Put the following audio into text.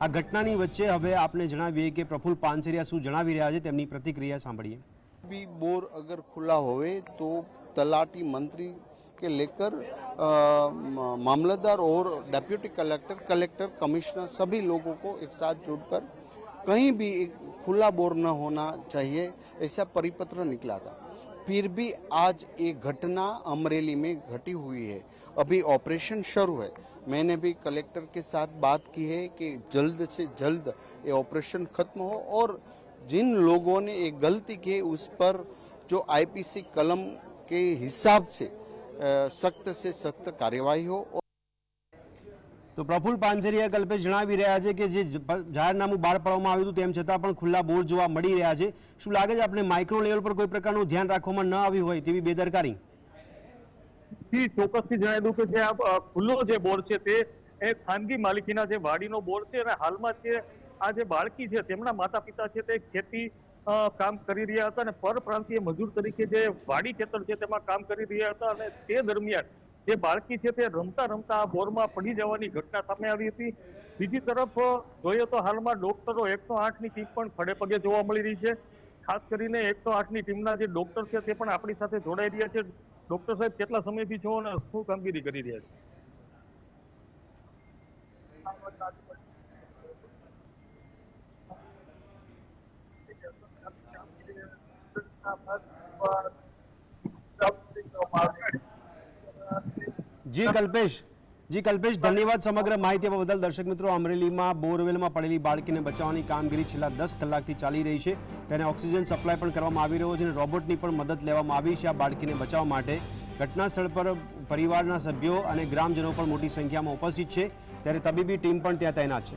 આ ઘટનાની વચ્ચે હવે આપને જણાવીએ કે પ્રફુલ પાનસેરિયા શું જણાવી રહ્યા છે તેમની પ્રતિક્રિયા સાંભળીએ भी बोर अगर खुला होवे तो तलाटी मंत्री के लेकर अ, म- मामलतदार और डेप्यूटी कलेक्टर कलेक्टर कमिश्नर सभी लोगों को एक साथ जुड़कर कहीं भी एक खुला बोर न होना चाहिए ऐसा परिपत्र निकला था फिर भी आज ये घटना अमरेली में घटी हुई है। अभी ऑपरेशन शुरू है। मैंने भी कलेक्टर के साथ बात की है कि जल्द से जल्द ये ऑपरेशन खत्म हो और जिन लोगों ने ये गलती की उस पर जो आईपीसी कलम के हिसाब से सख्त से सख्त कार्यवाही हो તો પ્રફુલ પાંજરીયા કલ્પે જણાવી રહ્યા છે કે જે જાહેરનામું બહાર પાડવામાં આવ્યું હતું તેમ છતાં પણ ખુલ્લા બોર જોવા મળી રહ્યા છે. શું લાગે છે આપણે માઇક્રો લેવલ પર કોઈ પ્રકારનું ધ્યાન રાખવામાં ન આવ્યું હોય તેવી બેદરકારી? થી ચોક્કસથી જણાવી દઉં કે જે આ ખુલ્લો જે બોર છે તે એ ખાનગી માલિકીના જે વાડીનો બોર છે અને હાલમાં જે આ જે બાળકી છે તેમના માતા પિતા છે તે ખેતી કામ કરી રહ્યા હતા અને પરપ્રાંતીય મજૂર તરીકે જે વાડી ખેતર છે તેમાં કામ કરી રહ્યા હતા અને તે દરમિયાન જે બાળકી છે તે રમતા રમતા આ બોરમાં પડી જવાની ઘટના સામે આવી હતી. બીજી તરફ, જોઈએ તો હાલમાં ડોક્ટરો એકસો આઠની ટીમ પણ ખડે પગે જોવા મળી રહી છે. ખાસ કરીને એકસો આઠની ટીમના જે ડોક્ટર છે તે પણ આપણી સાથે જોડાઈ રહ્યા છે. ડોક્ટર સાહેબ, કેટલા સમયથી છો અને શું કામગીરી કરી રહ્યા છો? જી કલ્પેશ. જી કલ્પેશ ધન્યવાદ સમગ્ર માહિતી આપવા બદલ. દર્શક મિત્રો અમરેલીમાં બોરવેલમાં પડેલી બાળકીને બચાવવાની કામગીરી છેલ્લા દસ કલાકથી ચાલી રહી છે. તેને ઓક્સિજન સપ્લાય પણ કરવામાં આવી રહ્યો છે અને રોબોટની પણ મદદ લેવામાં આવી છે આ બાળકીને બચાવવા માટે. ઘટના સ્થળ પર પરિવારના સભ્યો અને ગ્રામજનો પણ મોટી સંખ્યામાં ઉપસ્થિત છે. ત્યારે તબીબી ટીમ પણ ત્યાં તૈનાત છે.